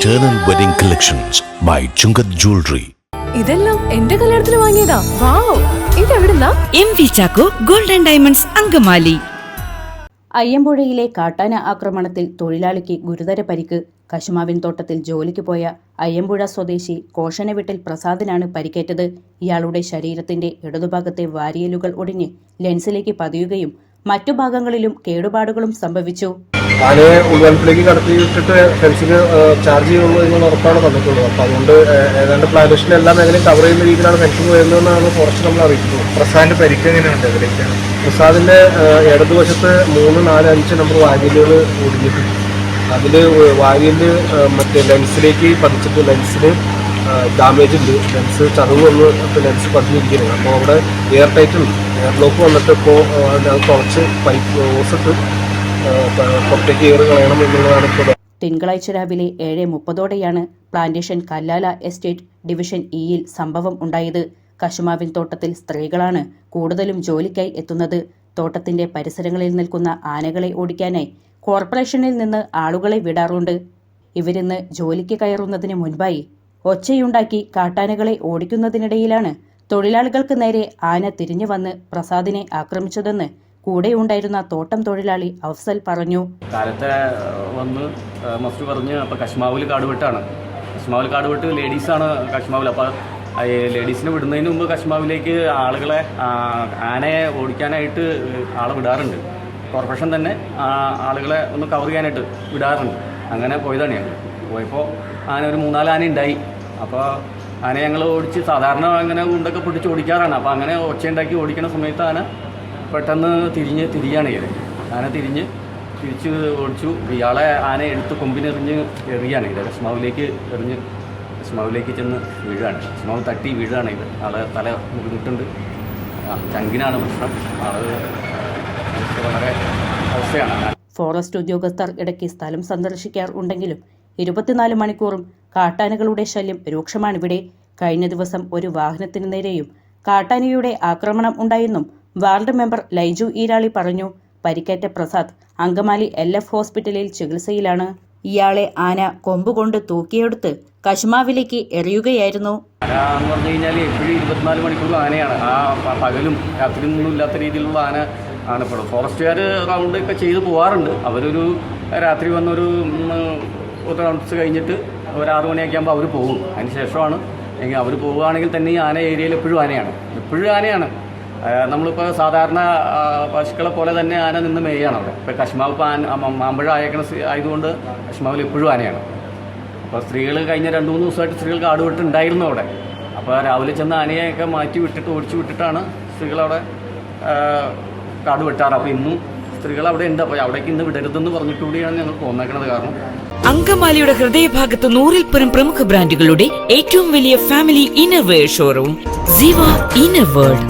Eternal Wedding Collections by Chungath Jewelry. ഇതെല്ലാം എന്റെ കല്യാണത്തിന് വാങ്ങിയതാ. Wow ഇതെവിടുന്നാ? M V Chacko golden diamonds Angamaly. അയ്യമ്പുഴയിലെ കാട്ടാന ആക്രമണത്തിൽ തൊഴിലാളിക്ക് ഗുരുതര പരിക്ക്. കശുമാവിൻ തോട്ടത്തിൽ ജോലിക്ക് പോയ അയ്യമ്പുഴ സ്വദേശി കോഷനവിട്ടിൽ പ്രസാദിനാണ് പരിക്കേറ്റത്. ഇയാളുടെ ശരീരത്തിന്റെ ഇടതുഭാഗത്തെ വാരിയലുകൾ ഒടിഞ്ഞ് ലെൻസിലേക്ക് പതിയുകയും മറ്റു ഭാഗങ്ങളിലും കേടുപാടുകളും സംഭവിച്ചു. ആനയെ ഉൾവനത്തിലേക്ക് കടത്തി വിട്ടിട്ട് ഫെൻസിന് ചാർജ് ചെയ്യുള്ളൂ എന്നുള്ള ഉറപ്പാണ് തന്നിട്ടുള്ളത്. അപ്പോൾ അതുകൊണ്ട് ഏതാണ്ട് പ്ലാന്റേഷന്റെ എല്ലാ മേഖലയും കവർ ചെയ്യുന്ന രീതിയിലാണ് ഫെൻസിങ് വരുന്നതെന്നാണ് ഫോറസ്റ്റ് നമ്മൾ അറിയിക്കുന്നത് പ്രസാദിന്റെ പരിക്ക് എങ്ങനെയുണ്ട് അതിലേക്കാണ് പ്രസാദിന്റെ ഇടതുവശത്ത് മൂന്ന് നാല് അഞ്ച് നമ്പർ വാരിയലുകൾ ഒടിഞ്ഞിട്ടുണ്ട്. അതിൽ വാരിയൽ മറ്റേ ലെൻസിലേക്ക് പതിച്ചിട്ട് ലെൻസിന് ഡാമേജ് ഉണ്ട്. ലെൻസ് ചതവ് വന്ന് ലെൻസ് പതിഞ്ഞിരിക്കുന്നത് അപ്പോൾ അവിടെ എയർ ടൈറ്റ് ഉണ്ട്. എയർ ബ്ലോക്ക് വന്നിട്ട് ഇപ്പോൾ അതിനകത്ത് കുറച്ച് പൈപ്പ് ഓസിട്ട് തിങ്കളാഴ്ച രാവിലെ ഏഴ് മുപ്പതോടെയാണ് പ്ലാന്റേഷൻ കല്ലാല എസ്റ്റേറ്റ് ഡിവിഷൻ ഇയിൽ സംഭവം ഉണ്ടായത്. കശുമാവിൻ തോട്ടത്തിൽ സ്ത്രീകളാണ് കൂടുതലും ജോലിക്കായി എത്തുന്നത്. തോട്ടത്തിന്റെ പരിസരങ്ങളിൽ നിൽക്കുന്ന ആനകളെ ഓടിക്കാനായി കോർപ്പറേഷനിൽ നിന്ന് ആളുകളെ വിടാറുണ്ട്. ഇവരിന്ന് ജോലിക്ക് കയറുന്നതിന് മുൻപായി ഒച്ചയുണ്ടാക്കി കാട്ടാനകളെ ഓടിക്കുന്നതിനിടയിലാണ് തൊഴിലാളികൾക്ക് നേരെ ആന തിരിഞ്ഞു വന്ന് പ്രസാദിനെ ആക്രമിച്ചതെന്ന് കൂടെയുണ്ടായിരുന്ന തോട്ടം തൊഴിലാളി അഫ്സൽ പറഞ്ഞു. കാലത്തെ വന്ന് മസ്റ്റ് പറഞ്ഞ് അപ്പോൾ കശ്മാവിൽ കാട് വെട്ടാണ് കശ്മാവിൽ കാട് വെട്ട് ലേഡീസാണ് കശ്മാവിൽ അപ്പോൾ ലേഡീസിനെ വിടുന്നതിന് മുമ്പ് കശ്മാവിലേക്ക് ആളുകളെ ആനയെ ഓടിക്കാനായിട്ട് ആളെ വിടാറുണ്ട്. കോർപ്പറേഷൻ തന്നെ ആളുകളെ ഒന്ന് കവർ ചെയ്യാനായിട്ട് വിടാറുണ്ട്. അങ്ങനെ പോയതാണ് ഞങ്ങൾ പോയപ്പോൾ ആന ഒരു മൂന്നാൽ ആന ഉണ്ടായി. അപ്പോൾ ആന ഞങ്ങൾ ഓടിച്ച് സാധാരണ അങ്ങനെ ഉണ്ടൊക്കെ പിടിച്ച് ഓടിക്കാറാണ്. അപ്പോൾ അങ്ങനെ ഒച്ചയുണ്ടാക്കി ഓടിക്കുന്ന സമയത്ത് ആന പെട്ടെന്ന് തിരിഞ്ഞ് തിരിയാണ് ചെയ്തത് ആന തിരിഞ്ഞ് തിരിച്ച് ഓടിച്ചു. ഇയാളെ ആന എടുത്ത് കൊമ്പിനെറിഞ്ഞ് എറിയാണ് ചെയ്തത് കശ്മാവിലേക്ക് എറിഞ്ഞ് കശ്മാവിലേക്ക് ചെന്ന് വീഴാണ്. കശ്മാവ് തട്ടി വീഴാണ് ഇത്. ആളെ തല മുറിഞ്ഞിട്ടുണ്ട്. ചങ്കിനാണ് പ്രശ്നം. ആൾ വളരെ അവസ്ഥയാണ്. ഫോറസ്റ്റ് ഉദ്യോഗസ്ഥർ ഇടയ്ക്ക് സ്ഥലം സന്ദർശിക്കാറുണ്ടെങ്കിലും ഇരുപത്തിനാല് മണിക്കൂറും കാട്ടാനകളുടെ ശല്യം രൂക്ഷമാണിവിടെ. കഴിഞ്ഞ ദിവസം ഒരു വാഹനത്തിന് നേരെയും കാട്ടാനയുടെ ആക്രമണം ഉണ്ടായെന്നും വാർഡ് മെമ്പർ ലൈജു ഈരാളി പറഞ്ഞു പരിക്കേറ്റ പ്രസാദ് അങ്കമാലി എൽ ഹോസ്പിറ്റലിൽ ചികിത്സയിലാണ്. ഇയാളെ ആന കൊമ്പുകൊണ്ട് തൂക്കിയെടുത്ത് കശുമാവിലേക്ക് എറിയുകയായിരുന്നു. എന്ന് പറഞ്ഞു കഴിഞ്ഞാൽ എപ്പോഴും ഇരുപത്തിനാല് മണിക്കൂറും ആനയാണ്. ആ പകലും രാത്രിയും ഇല്ലാത്ത രീതിയിലുള്ള ആന ആണ്. ഇപ്പോൾ ഫോറസ്റ്റുകാർ റൗണ്ട് ഒക്കെ ചെയ്ത് പോകാറുണ്ട് അവരൊരു രാത്രി വന്നൊരു ഒരു റൗണ്ട്സ് കഴിഞ്ഞിട്ട് ഒരു ആറു മണിയൊക്കെ ആകുമ്പോൾ അവർ പോകും. അതിന് ശേഷമാണ് എങ്കിൽ അവർ പോവുകയാണെങ്കിൽ തന്നെ ഈ ആന ഏരിയയിൽ എപ്പോഴും ആനയാണ്. എപ്പോഴും ആനയാണ്. നമ്മളിപ്പോൾ സാധാരണ പശുക്കളെ പോലെ തന്നെ ആന നിന്ന് മേയാണ് അവിടെ. ഇപ്പോൾ കശ്മാവ് ഇപ്പോൾ ആന മാമ്പഴ ആയേക്കണ സ്ഥി- ആയതുകൊണ്ട് കശ്മാവിൽ എപ്പോഴും ആനയാണ്. അപ്പോൾ സ്ത്രീകൾ കഴിഞ്ഞ രണ്ട് മൂന്ന് ദിവസമായിട്ട് സ്ത്രീകൾ കാട് വിട്ടുണ്ടായിരുന്നു അവിടെ. അപ്പോൾ രാവിലെ ചെന്ന് ആനയൊക്കെ മാറ്റി വിട്ടിട്ട് ഓടിച്ചു വിട്ടിട്ടാണ് ആ, കാട് വെട്ടാറ്. അപ്പോൾ ഇന്നും സ്ത്രീകൾ അവിടെ ഉണ്ട്. അപ്പോൾ അവിടേക്ക് ഇന്ന് വിടരുതെന്ന് പറഞ്ഞിട്ട് കൂടിയാണ് ഞങ്ങൾ പോന്നേക്കുന്നത് കാരണം. അങ്കമാലിയുടെ ഹൃദയഭാഗത്ത് നൂറിൽ പരം പ്രമുഖ ബ്രാൻഡുകളുടെ ഏറ്റവും വലിയ family innerwear showroom Siva inner world